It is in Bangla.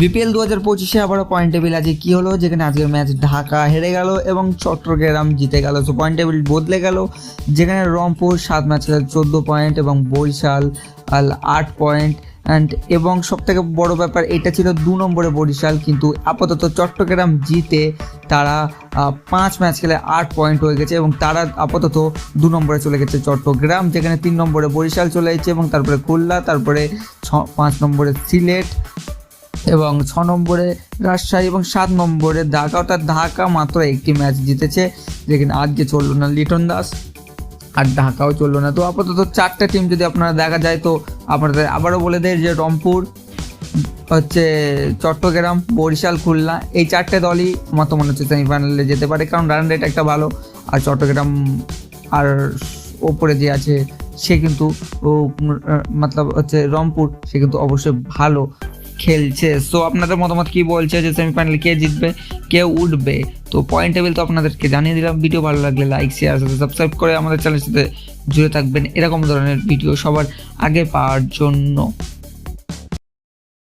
বিপিএল দু হাজার পঁচিশে আবারও পয়েন্ট টেবিল আছে। কি হলো? যেখানে আজকের ম্যাচ ঢাকা হেরে গেল এবং চট্টগ্রাম জিতে গেল। সো পয়েন্ট টেবিল বদলে গেল। যেখানে রংপুর সাত ম্যাচ খেলে চোদ্দ পয়েন্ট এবং বরিশাল আট পয়েন্ট অ্যান্ড এবং সব থেকে বড় ব্যাপার, এটা ছিল দু নম্বরে বরিশাল। কিন্তু আপাতত চট্টগ্রাম জিতে তারা পাঁচ ম্যাচ খেলে আট পয়েন্ট হয়ে গেছে এবং তারা আপাতত দু নম্বরে চলে গেছে চট্টগ্রাম। যেখানে তিন নম্বরে বরিশাল চলে এসেছে এবং তারপরে খুলনা, তারপরে ছ, পাঁচ নম্বরে সিলেট এবং ছ নম্বরে রাজশাহী এবং সাত নম্বরে ঢাকা, অর্থাৎ ঢাকা মাত্র একটি ম্যাচ জিতেছে। যেখানে আজকে চলল না লিটন দাস, আর ঢাকাও চলল না। তো আপাতত চারটা টিম যদি আপনারা দেখা যায়, তো আপনাদের আবারও বলে দেয় যে রংপুর, হচ্ছে চট্টগ্রাম, বরিশাল, খুলনা, এই চারটে দলই আমার তো মনে হচ্ছে সেমিফাইনালে যেতে পারে। কারণ রান রেট একটা ভালো, আর চট্টগ্রাম আর ওপরে যে আছে, সে কিন্তু মতলব হচ্ছে রংপুর, সে কিন্তু অবশ্যই ভালো। খেলছে। সো আপনাদের মতামত কি বলছে যে সেমিফাইনাল কে জিতবে, কে উঠবে? তো পয়েন্ট টেবিল তো আপনাদেরকে জানিয়ে দিলাম। ভিডিও ভালো লাগলে লাইক শেয়ার সাথে সাবস্ক্রাইব করে আমাদের চ্যানেলের সাথে জুড়ে থাকবেন। এরকম ধরনের ভিডিও সবার আগে পাওয়ার জন্য।